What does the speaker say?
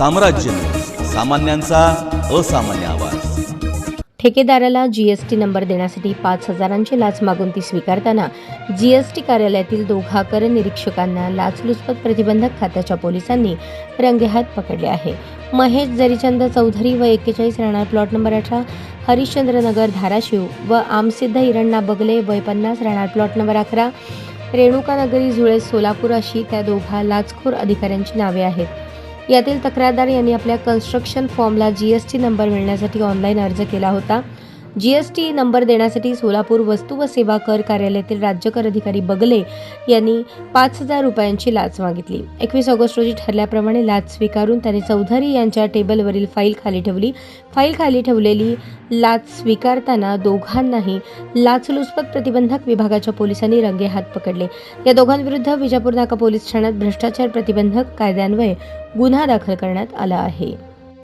साम्राज्य. सामान्यांचा असामान्य आवाज. ठेकेदाराला जीएसटी नंबर देण्यासाठी पाच हजारांची लाच मागून ती स्वीकारताना जीएसटी कार्यालयातील दोघा कर निरीक्षकांना लाचलुचपत प्रतिबंधक खात्याच्या पोलिसांनी रंगेहात पकडले आहे. महेश जरीचंद चौधरी व एक्केचाळीस राहणार प्लॉट नंबर अठरा हरिश्चंद्रनगर धाराशिव व आमसिद्ध हिरण्णा बगले वय पन्नास राहणार प्लॉट नंबर अकरा रेणुकानगरी जुळे सोलापूर अशी त्या दोघा लाचखोर अधिकाऱ्यांची नावे आहेत. यातील तक्रारदार यांनी आपल्या कन्स्ट्रक्शन फॉर्मला जीएसटी नंबर मिळण्यासाठी ऑनलाईन अर्ज केला होता. जीएसटी नंबर देण्यासाठी सोलापूर वस्तू व सेवा कर कार्यालयातील राज्य कर अधिकारी बगले यांनी पाच हजार रुपयांची लाच मागितली. एकवीस ऑगस्ट रोजी ठरल्याप्रमाणे लाच स्वीकारून त्याने चौधरी यांच्या टेबलवरील फाईल खाली ठेवली. फाईल खाली ठेवलेली लाच स्वीकारताना दोघांनाही लाचलुचपत प्रतिबंधक विभागाच्या पोलिसांनी रंगेहात पकडले. या दोघांविरुद्ध विजापूर नाका पोलीस ठाण्यात भ्रष्टाचार प्रतिबंधक कायद्यान्वये गुन्हा दाखल करण्यात आला आहे.